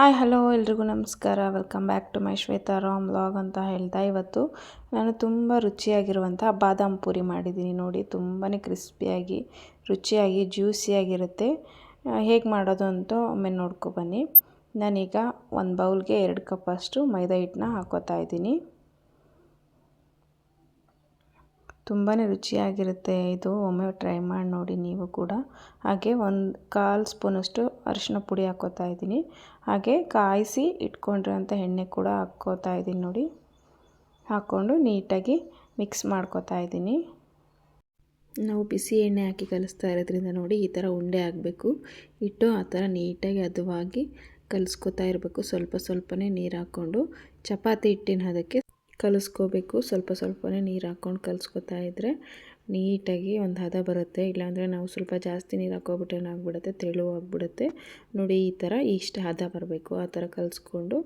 Hi, hello, ಎಲ್ರಿಗೂ ನಮಸ್ಕಾರ. Welcome back to my Shweta Ram vlog ಅಂತ ಹೇಳ್ತಾ ಇವತ್ತು ನಾನು ತುಂಬ ರುಚಿಯಾಗಿರುವಂಥ ಬಾದಾಮ್ ಪೂರಿ ಮಾಡಿದ್ದೀನಿ ನೋಡಿ. ತುಂಬಾ ಕ್ರಿಸ್ಪಿಯಾಗಿ, ರುಚಿಯಾಗಿ, ಜ್ಯೂಸಿಯಾಗಿರುತ್ತೆ. ಹೇಗೆ ಮಾಡೋದು ಅಂತ ಒಮ್ಮೆ ನೋಡ್ಕೊಬನ್ನಿ ನಾನೀಗ ಒಂದು ಬೌಲ್ಗೆ ಎರಡು ಕಪ್ಪಷ್ಟು ಮೈದಾ ಹಿಟ್ಟನ್ನ ಹಾಕೋತಾ ಇದ್ದೀನಿ. ತುಂಬಾ ರುಚಿಯಾಗಿರುತ್ತೆ ಇದು. ಒಮ್ಮೆ ಟ್ರೈ ಮಾಡಿ ನೋಡಿ ನೀವು ಕೂಡ. ಹಾಗೆ ಒಂದು ಕಾಲು ಸ್ಪೂನಷ್ಟು ಅರಿಶಿನ ಪುಡಿ ಹಾಕ್ಕೋತಾ ಇದ್ದೀನಿ. ಹಾಗೆ ಕಾಯಿಸಿ ಇಟ್ಕೊಂಡಿರೋಂಥ ಎಣ್ಣೆ ಕೂಡ ಹಾಕ್ಕೋತಾ ಇದ್ದೀನಿ ನೋಡಿ. ಹಾಕ್ಕೊಂಡು ನೀಟಾಗಿ ಮಿಕ್ಸ್ ಮಾಡ್ಕೋತಾ ಇದ್ದೀನಿ. ನಾವು ಬಿಸಿ ಎಣ್ಣೆ ಹಾಕಿ ಕಲಿಸ್ತಾ ಇರೋದ್ರಿಂದ ನೋಡಿ ಈ ಥರ ಉಂಡೆ ಆಗಬೇಕು ಇಟ್ಟು ಆ ಥರ ನೀಟಾಗಿ ಅದುವಾಗಿ ಕಲಿಸ್ಕೊತಾ ಇರಬೇಕು. ಸ್ವಲ್ಪ ಸ್ವಲ್ಪನೇ ನೀರು ಹಾಕ್ಕೊಂಡು. ಚಪಾತಿ ಹಿಟ್ಟಿನ ಅದಕ್ಕೆ ಕಲಿಸ್ಕೋಬೇಕು. ಸ್ವಲ್ಪ ಸ್ವಲ್ಪನೇ ನೀರು ಹಾಕ್ಕೊಂಡು ಕಲಿಸ್ಕೊತಾ ಇದ್ದರೆ ನೀಟಾಗಿ ಒಂದು ಹದ ಬರುತ್ತೆ. ಇಲ್ಲಾಂದರೆ ನಾವು ಸ್ವಲ್ಪ ಜಾಸ್ತಿ ನೀರು ಹಾಕೋಬಿಟ್ರೆ ಏನಾಗ್ಬಿಡುತ್ತೆ? ತೆಳುವಾಗ್ಬಿಡುತ್ತೆ. ನೋಡಿ, ಈ ಥರ ಇಷ್ಟು ಹದ ಬರಬೇಕು. ಆ ಥರ ಕಲಿಸ್ಕೊಂಡು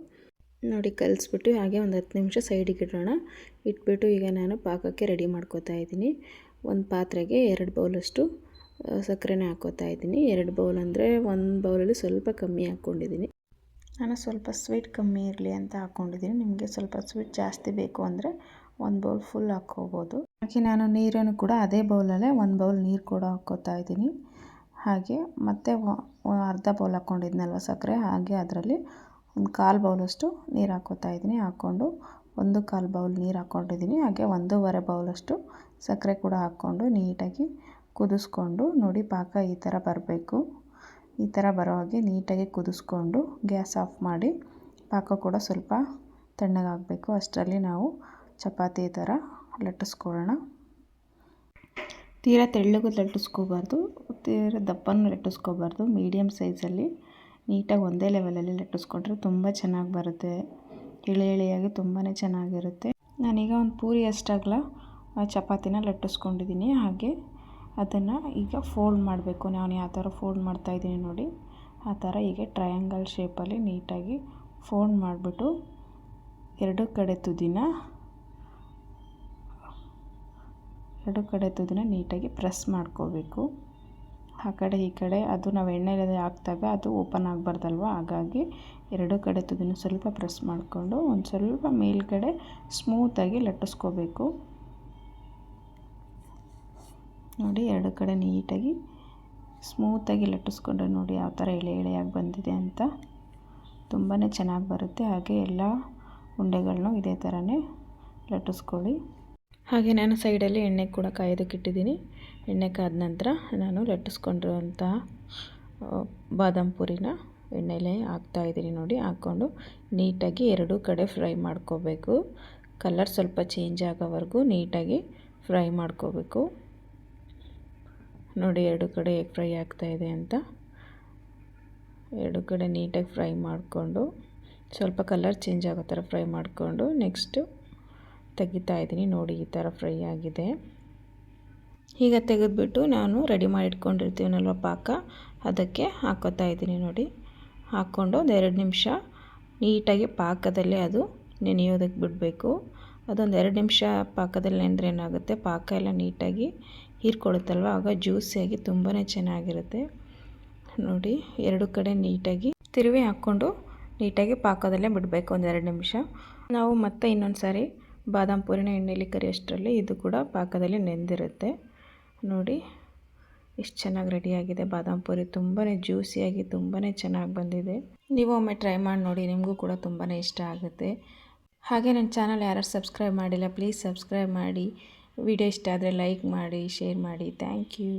ನೋಡಿ, ಕಲಿಸ್ಬಿಟ್ಟು ಹಾಗೆ ಒಂದು ಹತ್ತು ನಿಮಿಷ ಸೈಡಿಗೆ ಇಡೋಣ. ಇಟ್ಬಿಟ್ಟು ಈಗ ನಾನು ಪಾಕಕ್ಕೆ ರೆಡಿ ಮಾಡ್ಕೋತಾ ಇದ್ದೀನಿ. ಒಂದು ಪಾತ್ರೆಗೆ ಎರಡು ಬೌಲಷ್ಟು ಸಕ್ಕರೆನೇ ಹಾಕೋತಾ ಇದ್ದೀನಿ. ಎರಡು ಬೌಲ್ ಅಂದರೆ ಒಂದು ಬೌಲಲ್ಲಿ ಸ್ವಲ್ಪ ಕಮ್ಮಿ ಹಾಕ್ಕೊಂಡಿದ್ದೀನಿ ನಾನು ಸ್ವಲ್ಪ ಸ್ವೀಟ್ ಕಮ್ಮಿ ಇರಲಿ ಅಂತ ಹಾಕ್ಕೊಂಡಿದ್ದೀನಿ ನಿಮಗೆ ಸ್ವಲ್ಪ ಸ್ವೀಟ್ ಜಾಸ್ತಿ ಬೇಕು ಅಂದರೆ ಒಂದು ಬೌಲ್ ಫುಲ್ ಹಾಕ್ಕೋಬೋದು. ಹಾಗೆ ನಾನು ನೀರನ್ನು ಕೂಡ ಅದೇ ಬೌಲಲ್ಲೇ ಒಂದು ಬೌಲ್ ನೀರು ಕೂಡ ಹಾಕ್ಕೋತಾ ಇದ್ದೀನಿ. ಹಾಗೆ ಮತ್ತು ಅರ್ಧ ಬೌಲ್ ಹಾಕ್ಕೊಂಡಿದ್ನಲ್ವ ಸಕ್ಕರೆ? ಹಾಗೆ ಅದರಲ್ಲಿ ಒಂದು ಕಾಲು ಬೌಲಷ್ಟು ನೀರು ಹಾಕ್ಕೋತಾ ಇದ್ದೀನಿ. ಹಾಕ್ಕೊಂಡು ಒಂದು ಕಾಲು ಬೌಲ್ ನೀರು ಹಾಕ್ಕೊಂಡಿದ್ದೀನಿ. ಹಾಗೆ ಒಂದೂವರೆ ಬೌಲಷ್ಟು ಸಕ್ಕರೆ ಕೂಡ ಹಾಕ್ಕೊಂಡು ನೀಟಾಗಿ ಕುದಿಸ್ಕೊಂಡು ನೋಡಿ ಪಾಕ ಈ ಥರ ಬರಬೇಕು. ಈ ಥರ ಬರೋ ಹಾಗೆ ನೀಟಾಗಿ ಕುದಿಸ್ಕೊಂಡು ಗ್ಯಾಸ್ ಆಫ್ ಮಾಡಿ ಪಾಕ ಕೂಡ ಸ್ವಲ್ಪ ತಣ್ಣಗಾಗಬೇಕು. ಅಷ್ಟರಲ್ಲಿ ನಾವು ಚಪಾತಿ ಥರ ಲಟ್ಟಿಸ್ಕೊಳ್ಳೋಣ. ತೀರಾ ತೆಳ್ಳಗೂ ಲಟ್ಟಿಸ್ಕೋಬಾರ್ದು, ತೀರಾ ದಪ್ಪನೂ ಲಟ್ಟಿಸ್ಕೋಬಾರ್ದು. ಮೀಡಿಯಮ್ ಸೈಜಲ್ಲಿ ನೀಟಾಗಿ ಒಂದೇ ಲೆವೆಲಲ್ಲಿ ಲಟ್ಟಿಸ್ಕೊಂಡ್ರೆ ತುಂಬ ಚೆನ್ನಾಗಿ ಬರುತ್ತೆ. ಎಳೆ ಎಳೆಯಾಗಿ ತುಂಬಾ ಚೆನ್ನಾಗಿರುತ್ತೆ. ನಾನೀಗ ಒಂದು ಪೂರಿ ಅಷ್ಟಾಗಲ ಚಪಾತಿನ ಲಟ್ಟಿಸ್ಕೊಂಡಿದ್ದೀನಿ. ಹಾಗೆ ಅದನ್ನು ಈಗ ಫೋಲ್ಡ್ ಮಾಡಬೇಕು. ನಾನು ಯಾವ ಥರ ಫೋಲ್ಡ್ ಮಾಡ್ತಾಯಿದ್ದೀನಿ ನೋಡಿ. ಆ ಥರ ಹೀಗೆ ಟ್ರಯಾಂಗಲ್ ಶೇಪಲ್ಲಿ ನೀಟಾಗಿ ಫೋಲ್ಡ್ ಮಾಡಿಬಿಟ್ಟು ಎರಡು ಕಡೆ ತುದಿನ, ಎರಡು ಕಡೆ ತುದಿನ ನೀಟಾಗಿ ಪ್ರೆಸ್ ಮಾಡ್ಕೋಬೇಕು. ಆ ಕಡೆ ಈ ಕಡೆ ಅದು ನಾವು ಎಣ್ಣೆಲೇ ಹಾಕ್ತಾಗ ಅದು ಓಪನ್ ಆಗಬಾರ್ದಲ್ವ? ಹಾಗಾಗಿ ಎರಡು ಕಡೆ ತುದಿನ ಸ್ವಲ್ಪ ಪ್ರೆಸ್ ಮಾಡಿಕೊಂಡು ಒಂದು ಸ್ವಲ್ಪ ಮೇಲ್ಗಡೆ ಸ್ಮೂತಾಗಿ ಲಟ್ಟಿಸ್ಕೋಬೇಕು. ನೋಡಿ ಎರಡು ಕಡೆ ನೀಟಾಗಿ ಸ್ಮೂತಾಗಿ ಲಟ್ಟಿಸ್ಕೊಂಡ್ರೆ ನೋಡಿ ಯಾವ ಥರ ಎಳೆ ಎಳೆಯಾಗಿ ಬಂದಿದೆ ಅಂತ. ತುಂಬಾ ಚೆನ್ನಾಗಿ ಬರುತ್ತೆ. ಹಾಗೆ ಎಲ್ಲ ಉಂಡೆಗಳನ್ನು ಇದೇ ಥರನೇ ಲಟ್ಟಿಸ್ಕೊಳ್ಳಿ. ಹಾಗೆ ನಾನು ಸೈಡಲ್ಲಿ ಎಣ್ಣೆ ಕೂಡ ಕಾಯೋದಕ್ಕಿಟ್ಟಿದ್ದೀನಿ ಎಣ್ಣೆ ಕಾದ ನಂತರ ನಾನು ಲಟ್ಟಿಸ್ಕೊಂಡಿರುವಂತಹ ಬಾದಾಮ್ ಪುರಿನ ಎಣ್ಣೆಲೆ ಹಾಕ್ತಾಯಿದ್ದೀನಿ ನೋಡಿ. ಹಾಕ್ಕೊಂಡು ನೀಟಾಗಿ ಎರಡೂ ಕಡೆ ಫ್ರೈ ಮಾಡ್ಕೋಬೇಕು. ಕಲರ್ ಸ್ವಲ್ಪ ಚೇಂಜ್ ಆಗೋವರೆಗೂ ನೀಟಾಗಿ ಫ್ರೈ ಮಾಡ್ಕೋಬೇಕು. ನೋಡಿ, ಎರಡು ಕಡೆ ಹೇಗೆ ಫ್ರೈ ಇದೆ ಅಂತ. ಎರಡು ಕಡೆ ನೀಟಾಗಿ ಫ್ರೈ ಮಾಡಿಕೊಂಡು, ಸ್ವಲ್ಪ ಕಲರ್ ಚೇಂಜ್ ಆಗೋ ಥರ ಫ್ರೈ ಮಾಡಿಕೊಂಡು ನೆಕ್ಸ್ಟು ತೆಗಿತಾ ಇದ್ದೀನಿ. ನೋಡಿ, ಈ ಥರ ಫ್ರೈ ಆಗಿದೆ. ಈಗ ತೆಗೆದುಬಿಟ್ಟು ನಾನು ರೆಡಿ ಮಾಡಿ ಇಟ್ಕೊಂಡಿರ್ತೀವನಲ್ವ ಪಾಕ, ಅದಕ್ಕೆ ಹಾಕೋತಾ ಇದ್ದೀನಿ ನೋಡಿ. ಹಾಕ್ಕೊಂಡು ಒಂದು ಎರಡು ನಿಮಿಷ ನೀಟಾಗಿ ಪಾಕದಲ್ಲೇ ಅದು ನೆನೆಯೋದಕ್ಕೆ ಬಿಡಬೇಕು. ಅದೊಂದು ಎರಡು ನಿಮಿಷ ಪಾಕದಲ್ಲಿ ನೆನೆದ್ರೆ ಏನಾಗುತ್ತೆ, ಪಾಕ ಎಲ್ಲ ನೀಟಾಗಿ ಹೀರ್ಕೊಳ್ಳುತ್ತಲ್ವ? ಆಗ ಜ್ಯೂಸಿಯಾಗಿ ತುಂಬಾ ಚೆನ್ನಾಗಿರುತ್ತೆ. ನೋಡಿ, ಎರಡು ಕಡೆ ನೀಟಾಗಿ ತಿರುವಿ ಹಾಕ್ಕೊಂಡು ನೀಟಾಗಿ ಪಾಕದಲ್ಲೇ ಬಿಡಬೇಕು ಒಂದು ಎರಡು ನಿಮಿಷ. ನಾವು ಮತ್ತೆ ಇನ್ನೊಂದು ಸಾರಿ ಬಾದಾಮ್ ಪೂರಿನ ಎಣ್ಣೆಲಿ ಕರಿಯೋಷ್ಟರಲ್ಲಿ ಇದು ಕೂಡ ಪಾಕದಲ್ಲಿ ನೆಂದಿರುತ್ತೆ. ನೋಡಿ ಎಷ್ಟು ಚೆನ್ನಾಗಿ ರೆಡಿಯಾಗಿದೆ ಬಾದಾಮ್ ಪೂರಿ ತುಂಬಾ ಜ್ಯೂಸಿಯಾಗಿ ತುಂಬಾ ಚೆನ್ನಾಗಿ ಬಂದಿದೆ. ನೀವು ಒಮ್ಮೆ ಟ್ರೈ ಮಾಡಿ ನೋಡಿ, ನಿಮಗೂ ಕೂಡ ತುಂಬಾ ಇಷ್ಟ ಆಗುತ್ತೆ. ಹಾಗೆ ನನ್ನ ಚಾನಲ್ ಯಾರು ಸಬ್ಸ್ಕ್ರೈಬ್ ಮಾಡಿಲ್ಲ ಪ್ಲೀಸ್ ಸಬ್ಸ್ಕ್ರೈಬ್ ಮಾಡಿ. ವಿಡಿಯೋ ಇಷ್ಟ ಆದರೆ ಲೈಕ್ ಮಾಡಿ ಶೇರ್ ಮಾಡಿ. Thank you.